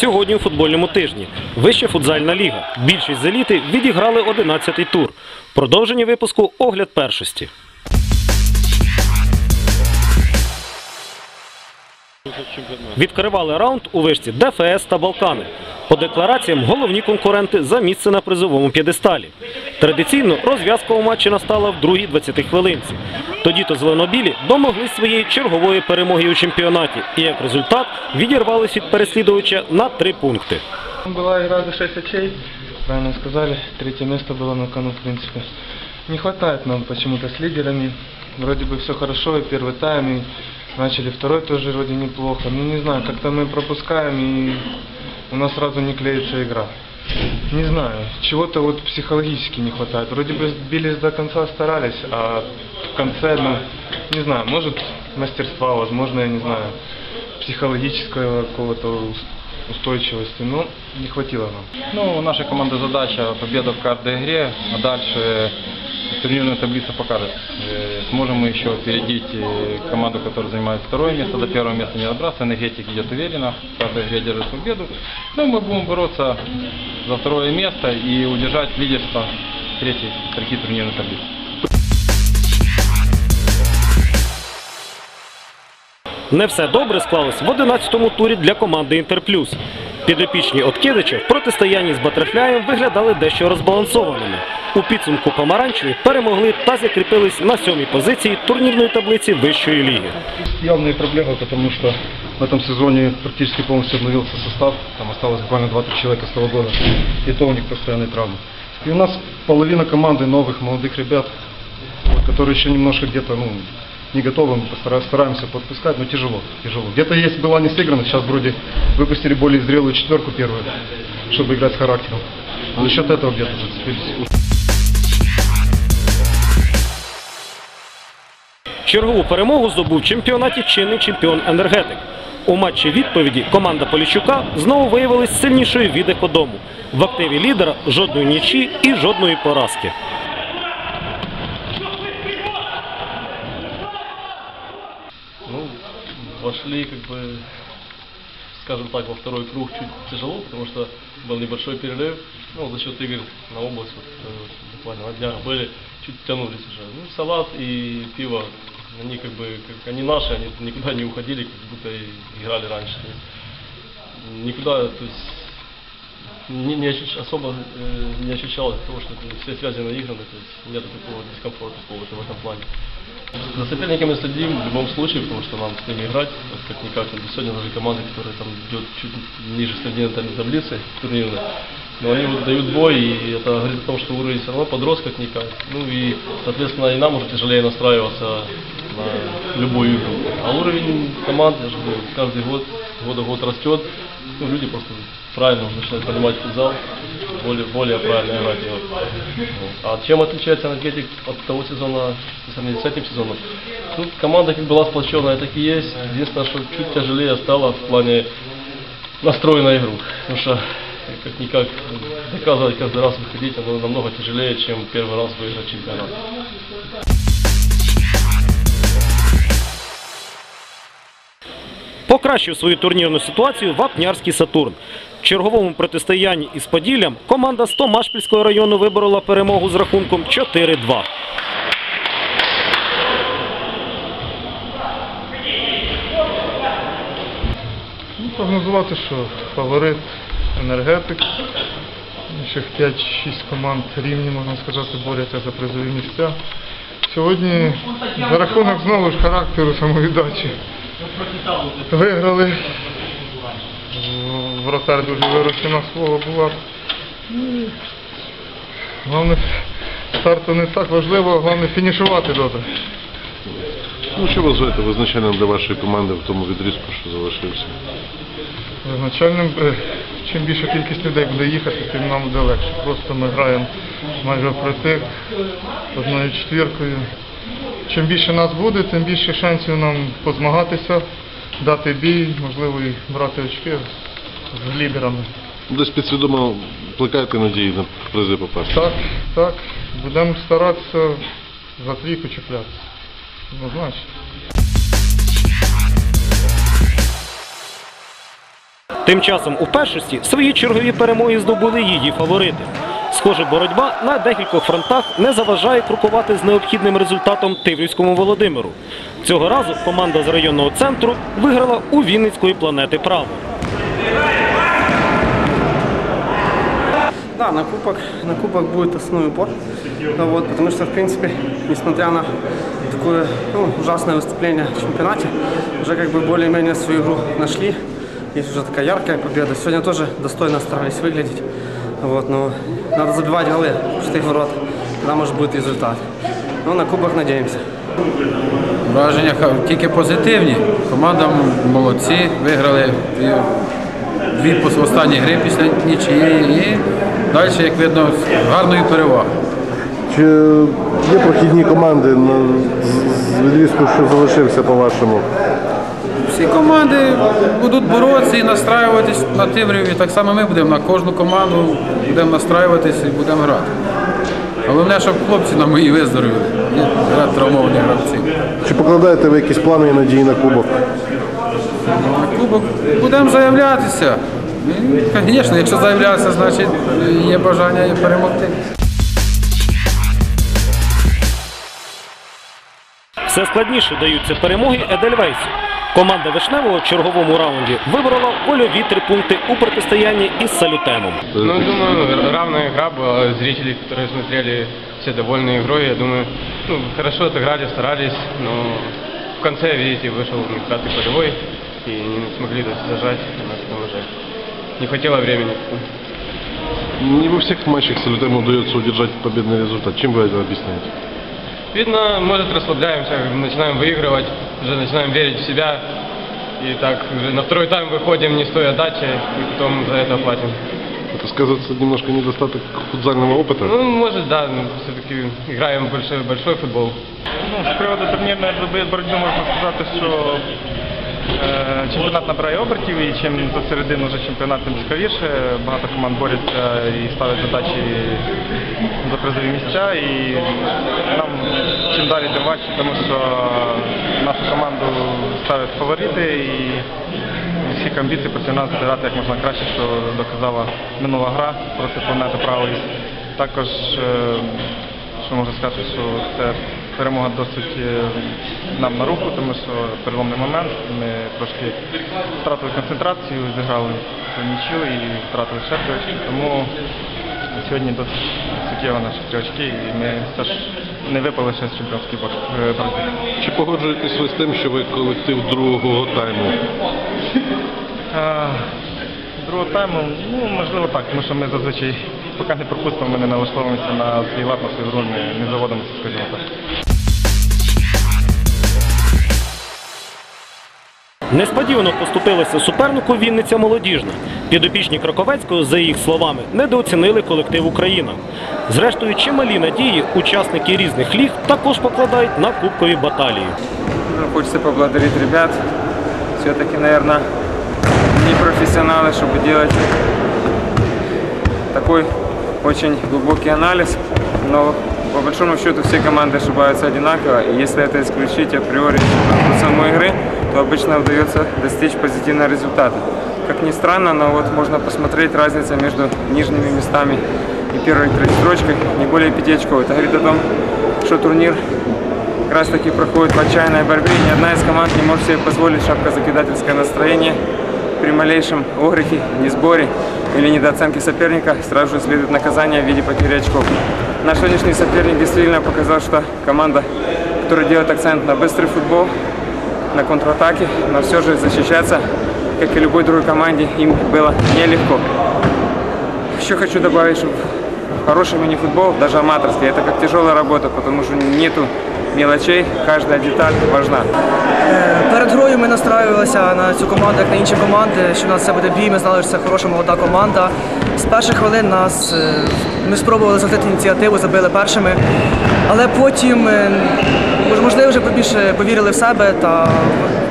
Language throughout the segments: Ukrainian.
сьогодні у футбольному тижні. Вища футзальна ліга. Більшість з еліти відіграли 11-й тур. Продовження випуску огляд першості. Відкривали раунд у вишці ДФС та Балкани. По деклараціям головні конкуренти за місце на призовому п'єдесталі. Традиційно розв'язка у матчі настала в другій 20 хвилинці. Тоді то зеленобілі домоглись своєї чергової перемоги у чемпіонаті і як результат відірвались від переслідувача на три пункти. Была игра за 6 очей, правильно сказали, третье место было на кону, в принципе. Не хватает нам почему-то с лидерами. Вроде бы все хорошо, и первый тайм, и начали второй тоже вроде неплохо. Ну не знаю, как-то мы пропускаем, и у нас сразу не клеится игра. Не знаю, чего-то вот психологически не хватает. Вроде бы бились до конца, старались, а в конце, ну, не знаю, может мастерства, возможно, я не знаю, психологического какого-то устойчивости, но не хватило нам. Ну, у нашей команды задача победа в каждой игре, а дальше турнирная таблица покажет, э, сможем мы еще опередить э, команду, которая занимает второе место, до первого места не добраться, энергетик идет уверенно, в каждой игре держит победу. Ну, мы будем бороться за второе место и удержать лидерство третьей строки турнирной таблицы. Не все добре склалось в 11-му турі для команди Інтерплюс. Підопічні Откидича в протистоянні з Батерфляєм виглядали дещо розбалансованими. У підсумку помаранчеві перемогли та закріпились на сьомій позиції турнірної таблиці вищої ліги. явные проблемы, потому что в этом сезоне практически полностью обновился состав. Там осталось буквально 2-3 человека с того года. И то у них постоянные травмы. И у нас половина команды новых, молодых ребят, вот, которые еще немножко где-то ну, не готовы. Мы постара- стараемся подпускать, но тяжело. тяжело. Где-то есть была не сыграна, сейчас вроде выпустили более зрелую четверку первую, чтобы играть с характером. За счет этого где-то зацепились. Чергову перемогу здобув в чемпіонаті чинний чемпіон енергетик. У матчі відповіді команда Поліщука знову виявилась сильнішою від екодому. В активі лідера жодної нічі і жодної поразки. Вошли, как бы, скажем так, во второй круг чуть тяжело, потому что был небольшой перерыв. Ну, за счет игр на область, вот, э, буквально на днях были, чуть тянулись уже. Ну, салат и пиво, они как бы, как, они наши, они никуда не уходили, как будто играли раньше. Никуда, то есть, не, не ощущ- особо э, не ощущалось того, что все связи наиграны, то есть нет такого дискомфорта какого-то в этом плане. За соперниками следим в любом случае, потому что нам с ними играть, как-никак. Сегодня даже команда, которая там идет чуть ниже там таблицы турнирной, но они вот дают бой, и это говорит о том, что уровень все равно подрос как-никак. Ну и, соответственно, и нам уже тяжелее настраиваться на любую игру. А уровень команд, я же говорю, каждый год, года год растет. Ну, люди просто правильно начинают понимать футзал, более, более правильно играть делать. А чем отличается энергетик от того сезона, на самом деле, с этим сезоном? Ну, команда как была сплоченная, так и есть. Единственное, что чуть тяжелее стало в плане настроя на игру. Потому что как-никак доказывать каждый раз выходить, оно намного тяжелее, чем первый раз выиграть чемпионат. Покращив свою турнірну ситуацію Вапнярський Сатурн. В черговому протистоянні із Поділлям команда 100 Машпільського району виборола перемогу з рахунком 4-2. Ну, прогнозувати, що фаворит енергетик. Інших 5-6 команд рівні, можна сказати, борються за призові місця. Сьогодні за рахунок знову ж характеру самовіддачі. Виграли. Вратар дуже вирощена на свого була. Головне, старту не так важливо, головне фінішувати добре. Ну, що вважаєте визначальним для вашої команди в тому відрізку, що залишився? Визначальним, е, чим більша кількість людей буде їхати, тим нам буде легше. Просто ми граємо майже впритик одною четвіркою. Чим більше нас буде, тим більше шансів нам позмагатися, дати бій, можливо, і брати очки з- лідерами. Десь підсвідомо плекаєте надії на призи попасти? Так, так, будемо старатися за трійку чіплятися. Однозначно. Тим часом у першості свої чергові перемоги здобули її фаворити. Схоже, боротьба на декількох фронтах не заважає крокувати з необхідним результатом Тиврівському Володимиру. Цього разу команда з районного центру виграла у Вінницької планети Право. Да, на кубок, на кубок будет основной упор. Ну, вот, потому что, в принципе, несмотря на такое ну, ужасное выступление в чемпионате, уже как бы более-менее свою игру нашли. Есть уже такая яркая победа. Сегодня тоже достойно старались выглядеть. Вот, но надо забивать голы в пустых ворот. Тогда может будет результат. Ну, на кубок надеемся. Враження тільки позитивні. Команда молодці, виграли дві, останні гри після нічиєї і далі, як видно, з гарною перевагою. Чи є прохідні команди на відрізку, що залишився по-вашому? Всі команди будуть боротися і настраюватись на Тиврів. І так само ми будемо на кожну команду будемо настраюватись і будемо грати. Головне, щоб хлопці на мої виздоровіли. Є ряд травмовані гравці. Чи покладаєте ви якісь плани і надії на кубок? На кубок будемо заявлятися. І, Звісно, якщо заявлятися, значить є бажання перемогти. Все складніше даються перемоги Едельвейсу. Команда Вишневого в черговому раунді виборола вольові три пункти у протистоянні із салютемом. Ну, думаю, равная игра была. Зрители, которые смотрели, все довольны игрой. Я думаю, ну, хорошо отыграли, старались, но в конце, видите, вышел ну, пятый полевой и не смогли зажать. У нас там уже не хватило времени. Не во всех матчах Салютему удается удержать победный результат. Чем вы это объясняете? Видно, может, расслабляемся, начинаем выигрывать, уже начинаем верить в себя. И так уже на второй тайм выходим не с той отдачей, и потом за это платим. Это сказывается немножко недостаток футзального опыта? Ну, может, да, все-таки играем большой, большой футбол. Ну, з приводу турнірної боротьби боротьби можна сказати, що е, чемпіонат набирає обертів і чим до середини вже чемпіонат тим цікавіше. Багато команд борються і ставлять задачі за призові місця. І нам чим далі тим важче, тому що нашу команду ставлять фаворити і всіх амбіцій нас грати як можна краще, що доказала минула гра проти планети правої. Також е, що можу сказати, що це перемога досить е, нам на руку, тому що переломний момент. Ми трошки втратили концентрацію, зіграли нічю і втратили ще три очки. Тому сьогодні досить суттєво наші три очки, і ми все ж не випали ще з чемпіонської бор- е, боротьби. Чи погоджуєтесь ви з тим, що ви колектив другого тайму? А, Другого тайму, ну можливо так, тому що ми зазвичай поки не пропустимо, ми не налаштовуємося на свій лад, на свою гру, не заводимося, скажімо так. Несподівано поступилися супернику Вінниця Молодіжна. Підопічні Краковецького, за їх словами, недооцінили колектив Україна. Зрештою, чималі надії учасники різних ліг також покладають на кубкові баталії. Ну, Хочется поблагодарить ребят. Все-таки, наверное, не профессионалы, чтобы делать такой очень глубокий анализ. Но по большому счету все команды ошибаются одинаково. И если это исключить априори самой игры, то обычно удается достичь позитивного результата. Как ни странно, но вот можно посмотреть разница между нижними местами и первой и третьей строчкой не более 5 очков. Это говорит о том, что турнир как раз таки проходит в отчаянной борьбе. Ни одна из команд не может себе позволить шапкозакидательское настроение. При малейшем огрехе, несборе или недооценке соперника сразу же следует наказание в виде потери очков. Наш сегодняшний соперник действительно показал, что команда, которая делает акцент на быстрый футбол, на контратаке, но все же защищаться, как и любой другой команде, им было нелегко. Еще хочу добавить, что хороший мини-футбол, даже аматорский, это как тяжелая работа, потому что нету мелочей, каждая деталь важна. Перед грою ми настраювалися на цю команду, як на інші команди, що в нас це буде бій. Ми знали, що це хороша молода команда. З перших хвилин нас е, ми спробували захопити ініціативу, забили першими. Але потім, е, можливо, вже більше повірили в себе та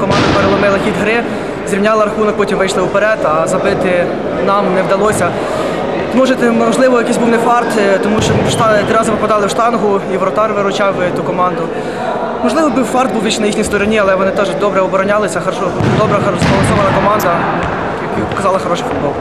команда переломила хід гри, зрівняла рахунок, потім вийшли вперед, а забити нам не вдалося. Може, можливо, якийсь був не фарт, е, тому що три рази попадали в штангу і воротар виручав ту команду. Можливо, би фарт був більше на їхній стороні, але вони теж добре оборонялися, хорошо, добра, хорошо команда, команда. показала хороший футбол.